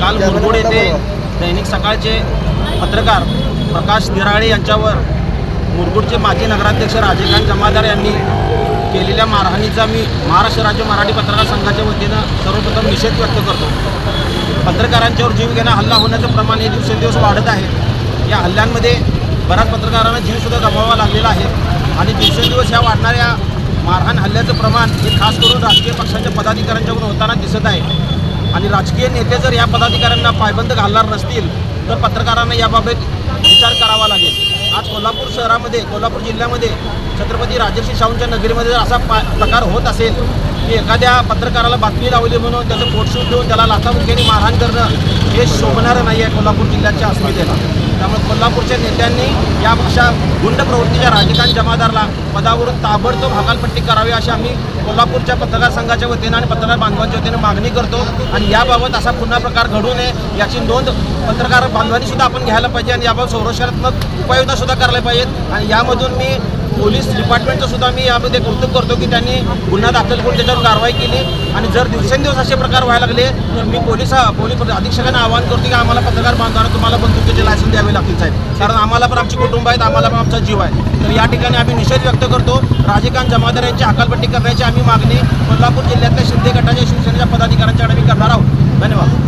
काल मुरगुड येथे दैनिक सकाळचे पत्रकार प्रकाश निराळे यांच्यावर मुरगुडचे माजी नगराध्यक्ष राजेखान जमादार यांनी केलेल्या मारहाणीचा मी महाराष्ट्र राज्य मराठी पत्रकार संघाच्या वतीनं सर्वप्रथम निषेध व्यक्त करतो. पत्रकारांच्यावर जीव घेणा हल्ला होण्याचं प्रमाण हे दिवसेंदिवस वाढत आहे. या हल्ल्यांमध्ये बऱ्याच पत्रकारांना जीवसुद्धा गमवावा लागलेला आहे आणि दिवसेंदिवस ह्या वाढणाऱ्या मारहाण हल्ल्याचं प्रमाण हे खास करून राजकीय पक्षांच्या पदाधिकाऱ्यांच्याकडून होताना दिसत आहे. आणि राजकीय नेते जर या पदाधिकाऱ्यांना पायबंद घालणार नसतील तर पत्रकारांना याबाबत विचार करावा लागेल. आज कोल्हापूर शहरामध्ये कोल्हापूर जिल्ह्यामध्ये छत्रपती राजर्षी शाहूंच्या नगरीमध्ये जर असा पा प्रकार होत असेल की एखाद्या पत्रकाराला बातमी लावली म्हणून त्याचं पोटशूट देऊन त्याला लाथामुखीने मारहाण करणं हे शोभणारं नाही आहे कोल्हापूर जिल्ह्याच्या अस्मितेला. त्यामुळे कोल्हापूरच्या नेत्यांनी या अशा गुंड प्रवृत्तीच्या राजकारण जमादारला पदावरून ताबडतोब हकालपट्टी करावी अशी आम्ही कोल्हापूरच्या पत्रकार संघाच्या वतीनं आणि पत्रकार बांधवांच्या वतीनं मागणी करतो. आणि याबाबत असा पुन्हा प्रकार घडू नये याची नोंद पत्रकार बांधवांनी सुद्धा आपण घ्यायला पाहिजे आणि याबाबत संरक्षणात्मक उपाययोजना सुद्धा करायला पाहिजेत. आणि यामधून मी पोलीस डिपार्टमेंटचं सुद्धा मी यामध्ये कौतुक करतो की त्यांनी गुन्हा दाखल करून त्याच्यावर कारवाई केली. आणि जर दिवसेंदिवस असे प्रकार व्हायला लागले तर मी पोलीस पोलीस अधीक्षकांना आवाहन करतो की आम्हाला पत्रकार बांधवांना तुम्हाला बंदुकीचे लायसन द्यावे लागतील साहेब. कारण आम्हाला पण आमची कुटुंब आहेत आम्हाला पण आमचा जीव आहे. तर या ठिकाणी आम्ही निषेध व्यक्त करतो. राजकांत जमादार यांची हकालपट्टी करण्याची आम्ही मागणी कोल्हापूर जिल्ह्यातल्या शिंदे गटाच्या शिवसेनेच्या पदाधिकाऱ्यांच्याकडे आम्ही करणार आहोत. धन्यवाद.